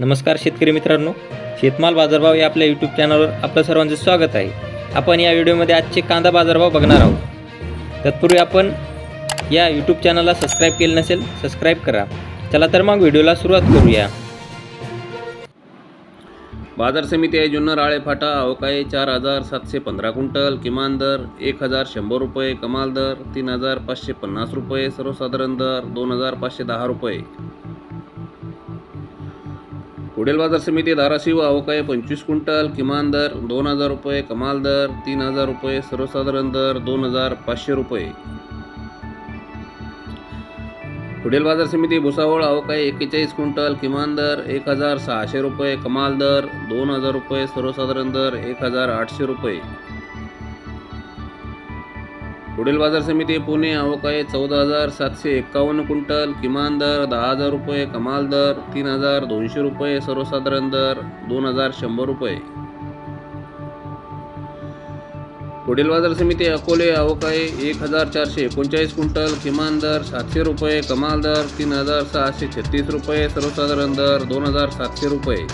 नमस्कार शेतकरी मित्रांनो शेतमाल बाजारभाव या आपल्या यूट्यूब चॅनलवर आपलं सर्वांचं स्वागत आहे. आपण या व्हिडिओमध्ये आजचे कांदा बाजारभाव बघणार आहोत. तत्पूर्वी आपण या यूट्यूब चॅनलला सबस्क्राईब केलं नसेल सबस्क्राईब करा. चला तर मग व्हिडिओला सुरुवात करूया. बाजार समिती आहे जुन्नर आळे फाटा अवकाळी चार हजार सातशे पंधरा क्विंटल किमान दर एक हजार शंभर रुपये कमाल दर तीन हजार पाचशे पन्नास रुपये सर्वसाधारण दर दोन हजार पाचशे दहा रुपये. पुढील बाजार समिती धाराशिव अवकाय पंचवीस क्विंटल किमान दर दोन हजार रुपये कमाल दर तीन हजार रुपये सर्वसाधारण दर दोन हजार पाचशे रुपये. पुढील बाजार समिती भुसावळ अवकाय एक्केचाळीस क्विंटल किमान दर एक हजार सहाशे रुपये कमाल दर दोन हजार रुपये सर्वसाधारण दर एक हजार आठशे रुपये. पुढील बाजार समिती पुणे अवकाळी चौदा हजार सातशे एक्कावन्न क्विंटल किमान दर दहा हजार रुपये कमाल दर तीन हजार दोनशे रुपये सर्वसाधारण दर दोन हजार शंभर रुपये. पुढील बाजार समिती अकोले अवकाळी एक हजार चारशे एकोणचाळीस क्विंटल किमान दर सातशे रुपये कमाल दर तीन हजार सहाशे छत्तीस रुपये सर्वसाधारण दर दोन हजार सातशे रुपये.